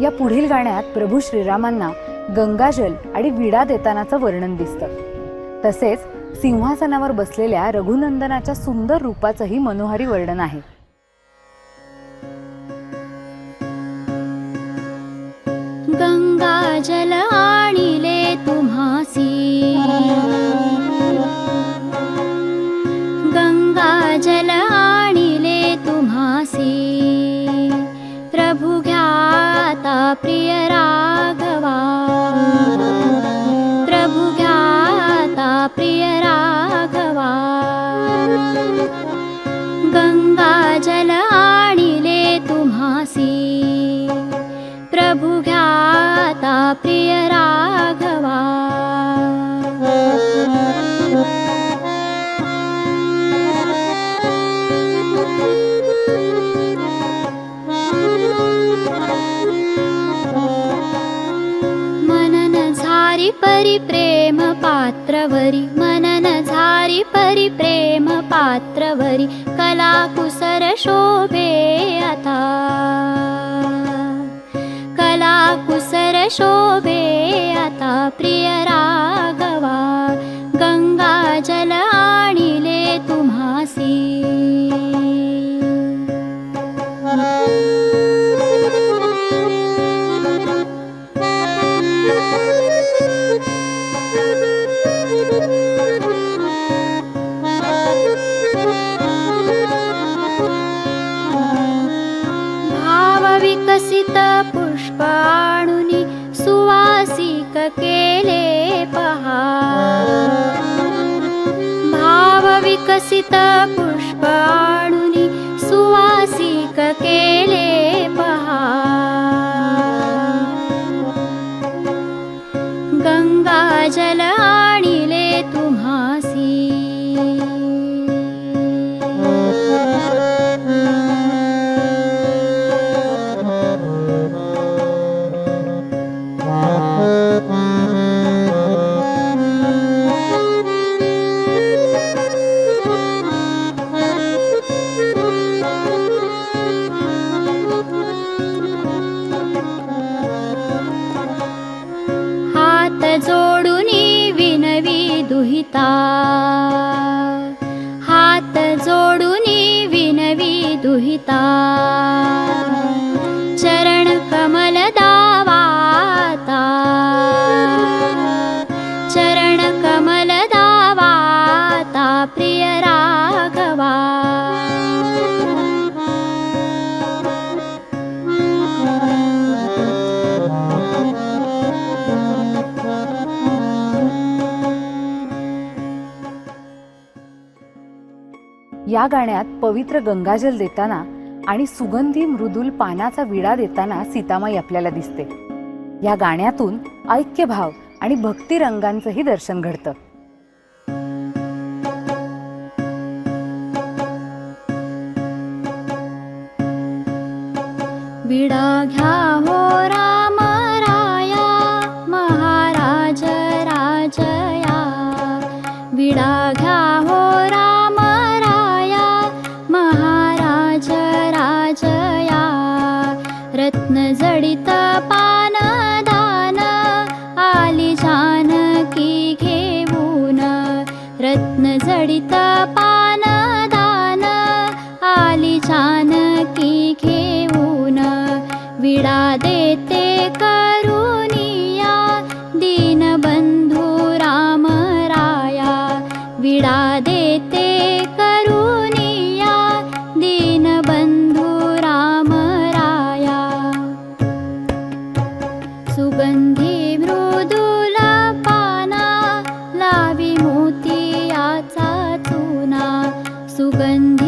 या पुढील गाण्यात प्रभू श्रीरामांना गंगाजल आणि विडा देतानाचं वर्णन दिसतं. तसेच सिंहासनावर बसलेल्या रघुनंदनाच्या सुंदर रूपाचंही मनोहारी वर्णन आहे. गंग प्रभु ज्ञाता प्रिय राघवा गङ्गाजलानि लेतु मासि प्रिय परिप्रेम पात्रवरि मनन झारि परिप्रेम पात्रवरि कला कुसरशोभेयता कला कुसरशोभेयता प्रियराघवा गङ्गाजलि लेतुमासी Stop. या गाण्यात पवित्र गंगाजल देताना आणि सुगंधी मृदुल पानाचा विडा देताना सीतामाई आपल्याला दिसते. या गाण्यातून ऐक्यभाव आणि भक्ती रंगांचंही दर्शन घडतं. विडा घ्या हो राम राया महाराज राजया. विडा रत्न जडित पान दान आली जानकी घेऊन. रत्न जडित पान दान आली जानकी घेऊन. विडा देते करुनिया सुगंधी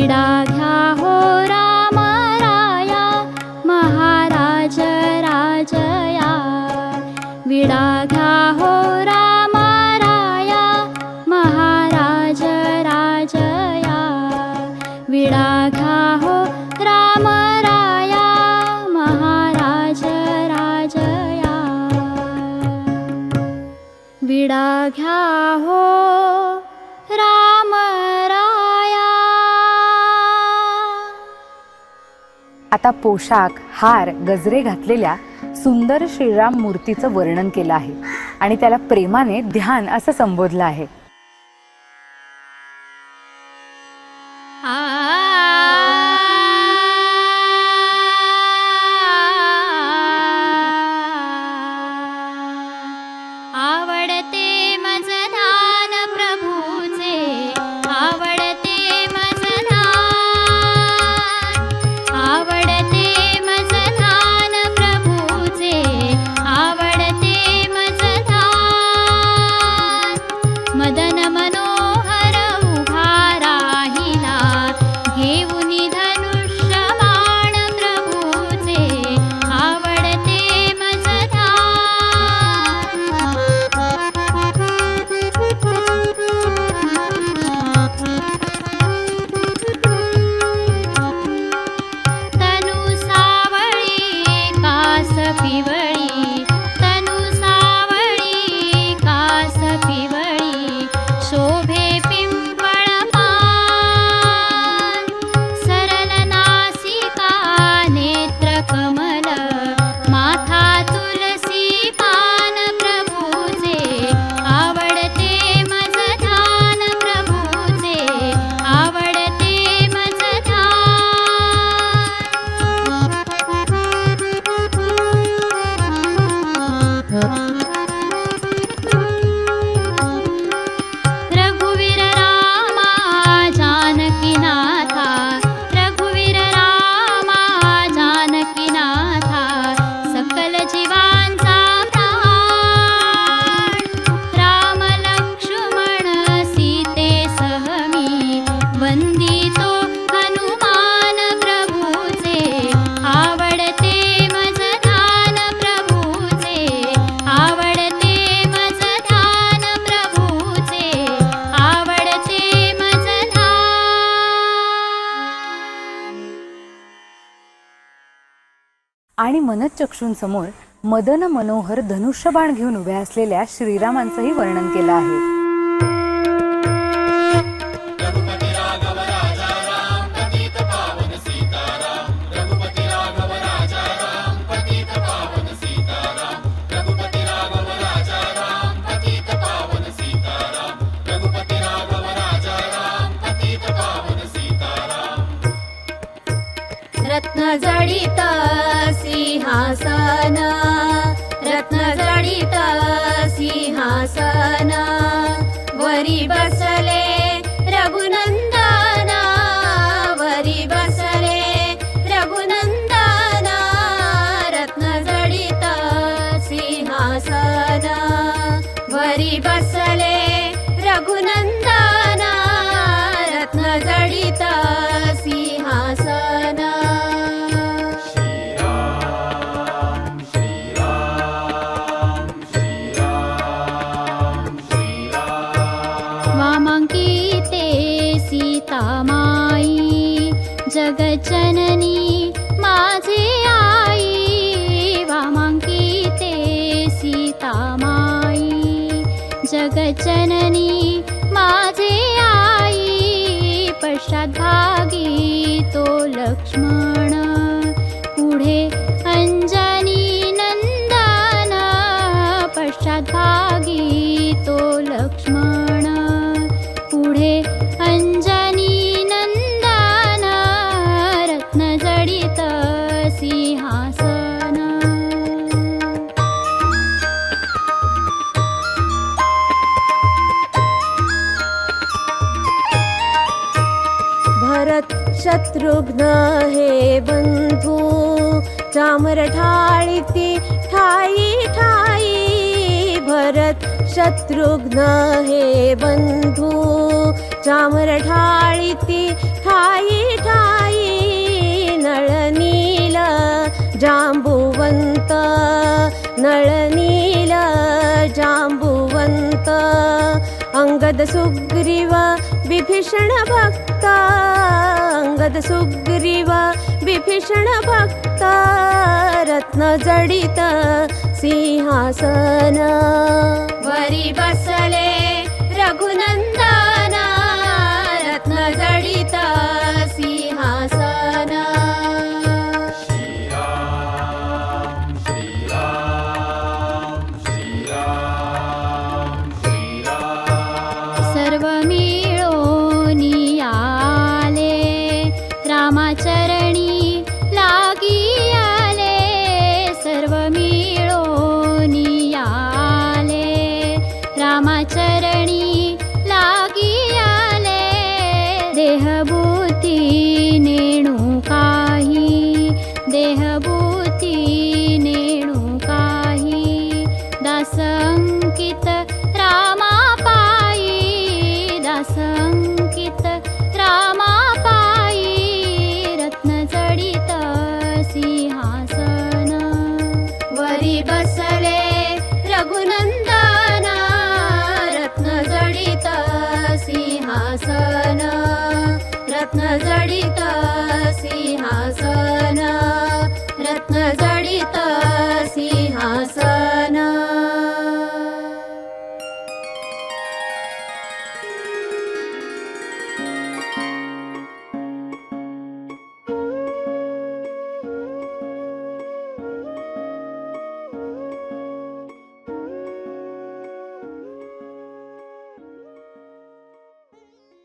हो विडा घ्या हो राम राया महाराज राजया विडा घ्या हो राम राया महाराज राजया विडा घ्या हो राम राया महाराज राजया विडा घ्या हो आता पोशाख हार गजरे घातलेल्या सुंदर श्रीराम मूर्तीचं वर्णन केलं आहे. आणि त्याला प्रेमाने ध्यान असं संबोधलं आहे. வழி मनचक्षूंसमोर मदन मनोहर धनुष्यबाण घेऊन उभ्या असलेल्या श्रीरामांचंही वर्णन केलं आहे. रत्नजडित सिंहासन। रत्नजडित सिंहासन। वरी बसले रघुनंदना। वरी बसले रघुनंदना। रत्नजडित सिंहासन। वरी बसले रघुनंदना जगजननी शत्रुघ्न हे बंधू ती ठाई ठाई नळनील जांबुवंत नळनील जांबुवंत अंगद सुग्रीव विभीषण भक्त अंगद सुग्रीव विभीषण भक्त रत्न जडित सिंहासन। वरि बसले रघुनन्दा